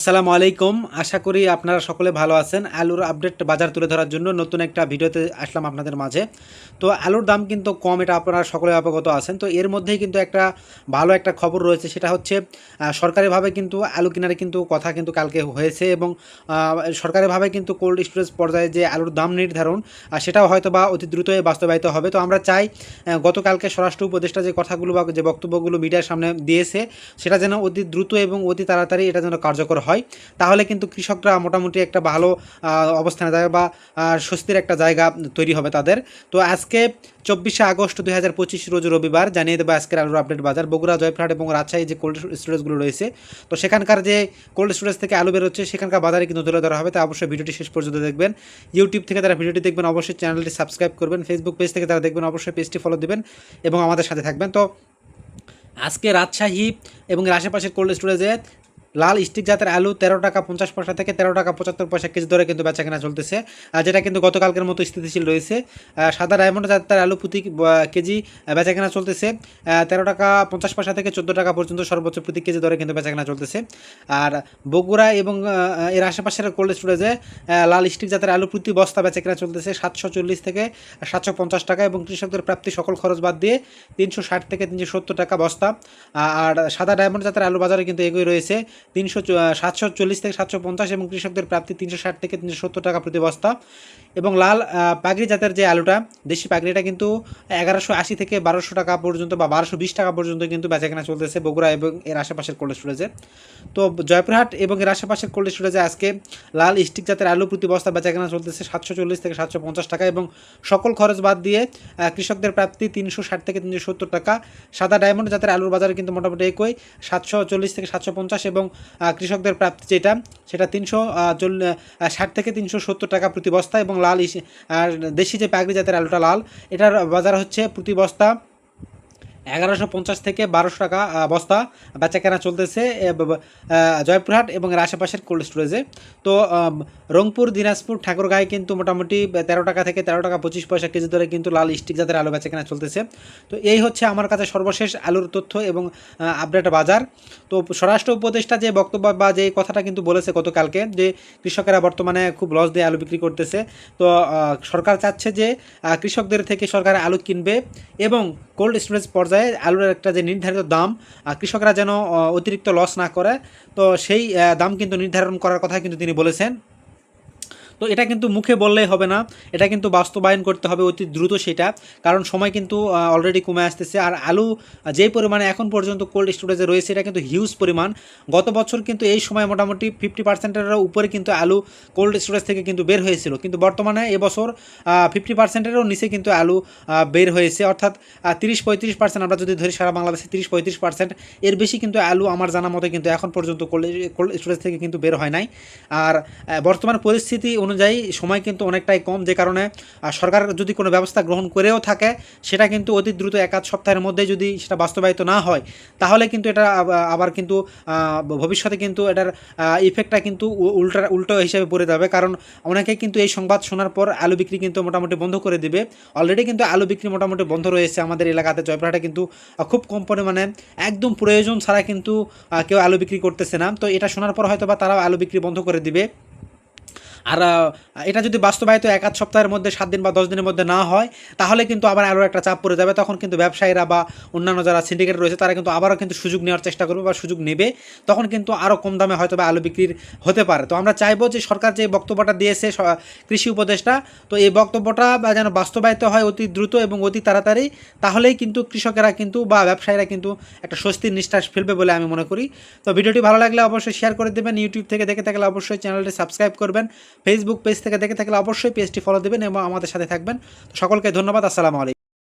আসসালামু আলাইকুম। আশা করি আপনারা সকলে ভালো আছেন। আলুর আপডেট বাজার তুলে ধরার জন্য নতুন একটা ভিডিওতে আসলাম আপনাদের মাঝে। তো আলুর দাম কিন্তু কম, এটা আপনারা সকলে অবগত আছেন। তো এর মধ্যেই কিন্তু একটা ভালো একটা খবর রয়েছে, সেটা হচ্ছে সরকারিভাবে কিন্তু আলু কেনারে কিন্তু কথা কিন্তু কালকে হয়েছে এবং সরকারিভাবে কিন্তু কোল্ড স্টোরেজ পর্যায়ে যে আলুর দাম নির্ধারণ সেটাও হয়তো বা অতি দ্রুতই বাস্তবায়িত হবে। তো আমরা চাই গতকালকে স্বরাষ্ট্র উপদেষ্টা যে কথাগুলো বা যে বক্তব্যগুলো মিডিয়ার সামনে দিয়েছে, সেটা যেন অতি দ্রুত এবং অতি তাড়াতাড়ি এটা যেন কার্যকর হয়। তাহলে কিন্তু কৃষকরা মোটামুটি একটা ভালো অবস্থানে যাবে বা স্বস্তির একটা জায়গা তৈরি হবে তাদের। তো আজকে চব্বিশে আগস্ট দুই হাজার পঁচিশ রোজ রবিবার, জানিয়ে দেবো আজকের আলুর আপডেট বাজার। বগুড়া জয়ফ্রাট এবং রাজশাহী যে কোল্ড স্টোরেজগুলো রয়েছে, তো সেখানকার যে কোল্ড স্টোরেজ থেকে আলু বেরোচ্ছে, সেখানকার বাজারে কিন্তু তুলে ধরা হবে তা অবশ্যই ভিডিওটি শেষ পর্যন্ত দেখবেন। ইউটিউব থেকে তারা ভিডিওটি দেখবেন, অবশ্যই চ্যানেলটি সাবস্ক্রাইব করবেন। ফেসবুক পেজ থেকে তারা দেখবেন, অবশ্যই পেজটি ফলো দেবেন এবং আমাদের সাথে থাকবেন। তো আজকে রাজশাহী এবং আশেপাশের কোল্ড স্টোরেজে লাল স্টিক জাতের আলু তেরো টাকা পঞ্চাশ পয়সা থেকে তেরো টাকা পঁচাত্তর পয়সা কেজি দরে কিন্তু বেচা কেনা চলতেছে যেটা কিন্তু গতকালকের মতো স্থিতিশীল রয়েছে। সাদা ডায়মন্ড জাতের আলু প্রতি কেজি বেচা কেনা চলতেছে। তেরো টাকা পঞ্চাশ পয়সা থেকে চোদ্দ টাকা পর্যন্ত সর্বোচ্চ প্রতি কেজি দরে কিন্তু বেচা কেনা চলতেছে। আর বগুড়া এবং এর আশেপাশের কোল্ড স্টোরেজে লাল স্টিক জাতের আলু প্রতি বস্তা বেচা কেনা চলতেছে সাতশো চল্লিশ থেকে সাতশো পঞ্চাশ টাকা এবং কৃষকদের প্রাপ্তি সকল খরচ বাদ দিয়ে তিনশো ষাট থেকে তিনশো সত্তর টাকা বস্তা। আর সাদা ডায়মন্ড জাতের আলু বাজারে কিন্তু এগোই রয়েছে। তিনশো সাতশো চল্লিশ থেকে সাতশো পঞ্চাশ এবং কৃষকদের প্রাপ্তি তিনশো ষাট থেকে তিনশো সত্তর টাকা প্রতি বস্তা এবং লাল পাগড়ি জাতের যে আলুটা, দেশি পাগড়িটা কিন্তু এগারোশো আশি থেকে বারোশো টাকা পর্যন্ত বা বারোশো বিশ টাকা পর্যন্ত কিন্তু বেচাকেনা চলতেছে বগুড়া এবং এর আশেপাশের কোল্ড স্টোরেজে। তো জয়পুরহাট এবং এর আশেপাশের কোল্ড স্টোরেজে আজকে লাল স্টিক জাতের আলু প্রতি বস্তা বেচাকেনা চলতেছে সাতশো চল্লিশ থেকে সাতশো পঞ্চাশ টাকা এবং সকল খরচ বাদ দিয়ে কৃষকদের প্রাপ্তি তিনশো ষাট থেকে তিনশো সত্তর টাকা। সাদা ডায়মন্ড জাতের আলুর বাজারে কিন্তু মোটামুটি একই, সাতশো চল্লিশ থেকে সাতশো পঞ্চাশ এবং কৃষকদের প্রাপ্তি যেটা, সেটা তিনশো ষাট থেকে তিনশো সত্তর টাকা প্রতি বস্তা এবং লাল আর দেশি যে পাগড়ি জাতের আলুটা লাল, এটার বাজার হচ্ছে প্রতি বস্তা এগারোশো পঞ্চাশ থেকে বারোশো টাকা বস্তা বেচা কেনা চলতেছে জয়পুরহাট এবং এর আশেপাশের কোল্ড স্টোরেজে। তো রংপুর, দিনাজপুর, ঠাকুরগাঁয়ে কিন্তু মোটামুটি তেরো টাকা থেকে তেরো টাকা পঁচিশ পয়সা কেজি দরে কিন্তু লাল স্টিক জাতের আলু বেচা কেনা চলতেছে। তো এই হচ্ছে আমার কাছে সর্বশেষ আলুর তথ্য এবং আপডেট বাজার। তো স্বরাষ্ট্র উপদেষ্টা যে বক্তব্য বা যে কথাটা কিন্তু বলেছে গতকালকে, যে কৃষকেরা বর্তমানে খুব লস দিয়ে আলু বিক্রি করতেছে। তো সরকার চাচ্ছে যে কৃষকদের থেকে সরকার আলু কিনবে এবং কোল্ড স্টোরেজ পর্যায়ে আলুর একটা যে নির্ধারিত দাম কৃষকরা যেন অতিরিক্ত লস না করে। তো সেই দাম কিন্তু নির্ধারণ করার কথা কিন্তু তিনি বলেছেন। তো এটা কিন্তু মুখে বললেই হবে না। এটা কিন্তু বাস্তবায়ন করতে হবে অতি দ্রুত সেটা। কারণ সময় কিন্তু অলরেডি কমে আসতেছে। আর আলু যেই পরিমাণে এখন পর্যন্ত কোল্ড স্টোরেজে রয়েছে, এটা কিন্তু হিউজ পরিমাণ। গত বছর কিন্তু এই সময় মোটামুটি ফিফটি পার্সেন্টের উপরে কিন্তু আলু কোল্ড স্টোরেজ থেকে কিন্তু বের হয়েছিল। কিন্তু বর্তমানে এবছর ফিফটি পার্সেন্টেরও নিচে কিন্তু আলু বের হয়েছে। অর্থাৎ তিরিশ পঁয়ত্রিশ পার্সেন্ট আমরা যদি ধরি সারা বাংলাদেশে তিরিশ পঁয়ত্রিশ পার্সেন্ট এর বেশি কিন্তু আলু আমার জানা মতে কিন্তু এখন পর্যন্ত কোল্ড কোল্ড স্টোরেজ থেকে কিন্তু বের হয় নাই। আর বর্তমান পরিস্থিতি অনুযায়ী সময় কিন্তু অনেকটাই কম, যে কারণে সরকার যদি কোনো ব্যবস্থা গ্রহণ করেও থাকে, সেটা কিন্তু অতি দ্রুত এক আধ সপ্তাহের মধ্যে যদি সেটা বাস্তবায়িত না হয়, তাহলে কিন্তু এটা আবার কিন্তু ভবিষ্যতে কিন্তু এটার ইফেক্টটা কিন্তু উল্টা, উল্টো হিসেবে পড়ে যাবে। কারণ অনেকে কিন্তু এই সংবাদ শোনার পর আলু বিক্রি কিন্তু মোটামুটি বন্ধ করে দিবে। অলরেডি কিন্তু আলু বিক্রি মোটামুটি বন্ধ রয়েছে আমাদের এলাকাতে। জয়পুরহাটে কিন্তু খুব কম পরিমাণে, একদম প্রয়োজন ছাড়া কিন্তু কেউ আলু বিক্রি করতেছে না। তো এটা শোনার পর হয়তো বা তারাও আলু বিক্রি বন্ধ করে দিবে। আর এটা যদি বাস্তবায়িত এক আধ সপ্তাহের মধ্যে, সাত দিন বা দশ দিনের মধ্যে না হয়, তাহলে কিন্তু আবার আরও একটা চাপ পড়ে যাবে। তখন কিন্তু ব্যবসায়ীরা বা অন্যান্য যারা সিন্ডিকেট রয়েছে, তারা কিন্তু আবারও কিন্তু সুযোগ নেওয়ার চেষ্টা করবে বা সুযোগ নেবে। তখন কিন্তু আরও কম দামে হয়তো বা আলু বিক্রির হতে পারে। তো আমরা চাইব যে সরকার যে বক্তব্যটা দিয়েছে কৃষি উপদেষ্টা, তো এই বক্তব্যটা যেন বাস্তবায়িত হয় অতি দ্রুত এবং অতি তাড়াতাড়ি, তাহলেই কিন্তু কৃষকেরা কিন্তু বা ব্যবসায়ীরা কিন্তু একটা স্বস্তির নিঃশ্বাস ফেলবে বলে আমি মনে করি। তো ভিডিওটি ভালো লাগলে অবশ্যই শেয়ার করে দেবেন। ইউটিউব থেকে দেখে থাকলে অবশ্যই চ্যানেলটি সাবস্ক্রাইব করবেন। ফেসবুক পেজ থেকে দেখে থাকলে অবশ্যই পেজটি ফলো দেবেন এবং আমাদের সাথে থাকবেন। সকলকে ধন্যবাদ, আসসালামু আলাইকুম।